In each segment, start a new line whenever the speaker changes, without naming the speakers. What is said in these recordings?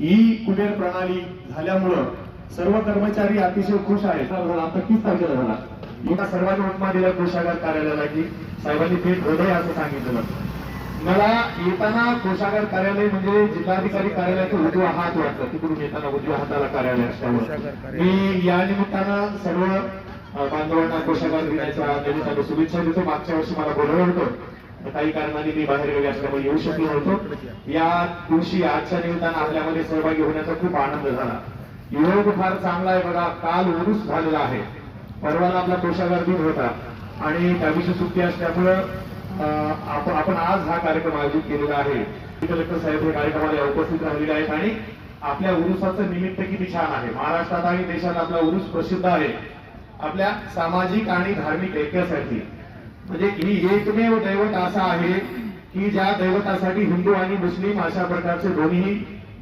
E Kuber प्रणाली झाल्यामुळं सर्व कर्मचारी अतिशय खुश आहेत. आता तीस तारखेला झाला. एका सर्वांनी उपमा दिला कोषागार कार्यालयाला की साहेबांनी भेट हृदय असं सांगितलं. मला येताना कोषागार कार्यालय म्हणजे जिल्हाधिकारी कार्यालयाचं उजवा हात वाटतं. तिकडून येताना उजव्या हाताला कार्यालय असल्यामुळे. मी या निमित्तानं सर्व बांधवांना कोषागार दिनाच्या शुभेच्छा देतो. मागच्या वर्षी मला बोलवलं होतं. काही कारणाने मी बाहेर गेले असल्यामुळे येऊ शकलो नव्हतो. या दिवशी आजच्या निमित्तानं आपल्यामध्ये सहभागी होण्याचा खूप आनंद झाला. योग फार चांगला आहे बघा. काल ओरूस झालेला आहे. परवाला आपला कोशागार दिन होता. आणि त्या दिवशी सुट्टी असल्यामुळं आपण आज हा कार्यक्रम आयोजित केलेला आहे. कलेक्टर साहेब हे कार्यक्रमाला उपस्थित राहिलेले आहेत आणि आपल्या उरुसाचं निमित्त किती छान आहे. महाराष्ट्रात आणि देशात आपला उरुस प्रसिद्ध आहे. आपल्या सामाजिक आणि धार्मिक ऐक्यासाठी म्हणजे ही एकमेव दैवत असा आहे की ज्या दैवतासाठी हिंदू आणि मुस्लिम अशा प्रकारचे दोन्ही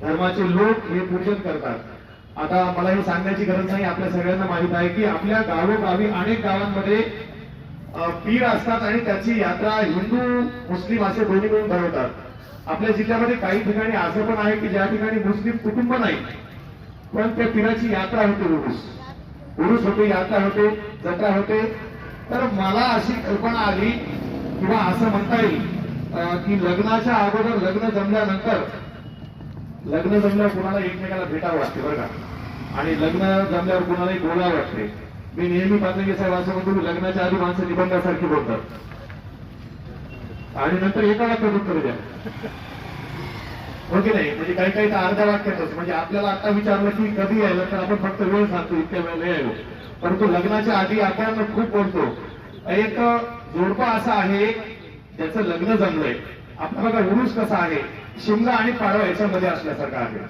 धर्माचे लोक हे पूजन करतात. आता मला हे सांगण्याची गरज नाही आपल्या सगळ्यांना माहीत आहे की आपल्या गावोगावी अनेक गावांमध्ये पीर असतात आणि त्याची यात्रा हिंदू मुस्लिम असे दोन्ही मिळून भरवतात आपल्या जिल्ह्यामध्ये काही ठिकाणी असं पण आहे की ज्या ठिकाणी मुस्लिम कुटुंब नाही पण त्या पिराची यात्रा होते उरुस. उरुस होते यात्रा होते जत्रा होते तर मला अशी कल्पना आली किंवा असं म्हणता येईल की लग्नाच्या अगोदर लग्न जमल्यानंतर लग्न जमल्यावर कुणाला एकमेकाला भेटावं वाटते बरं का? आणि लग्न जमल्यावर कुणालाही बोलावं वाटते. मी नेहमी पातळी साहेब असं म्हणतो की लग्नाच्या आधी माणसं निबंधासारखी बोलतात. आणि नंतर एका वाक्यात उत्तर द्या. हो की नाही म्हणजे काही काही तर अर्ध्या वाक्यातच म्हणजे आपल्याला आता विचारलं की कधी यायला तर आपण फक्त वेळ सांगतो इतक्या वेळ यायलो. परंतु लग्नाच्या आधी आपण खूप बोलतो. एक जोडपा असा आहे ज्याचं लग्न जमलंय. आपला बघा उरुस कसा आहे? शिमला आणि पाडवा याच्यामध्ये असल्यासारखा आहे.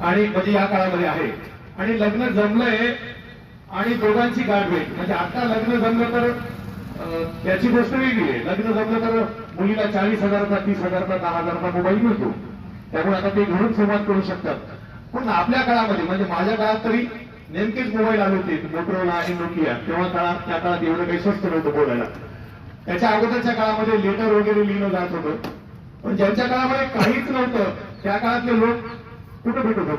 आणि म्हणजे या काळामध्ये आहे. आणि लग्न जमलंय आणि दोघांची गाठभेट म्हणजे आता लग्न जमलं तर त्याची गोष्ट वेगळी आहे. लग्न जमलं तर मुलीला चाळीस हजारचा तीस हजारचा दहा हजारचा मोबाईल मिळतो. त्यामुळे आता ते घेऊन संवाद करू शकतात. पण आपल्या काळामध्ये म्हणजे माझ्या काळात तरी नेमकेच मोबाईल आले होते मोटरोला आणि नोकिया तेव्हा काळात त्या काळात एवढं काही स्वस्त नव्हतं बोलायला. त्याच्या अगोदरच्या काळामध्ये लेटर वगैरे लिहिलं जात होतं. पण ज्यांच्या काळामध्ये काहीच नव्हतं त्या काळातले लोक कुठं भेटत होते?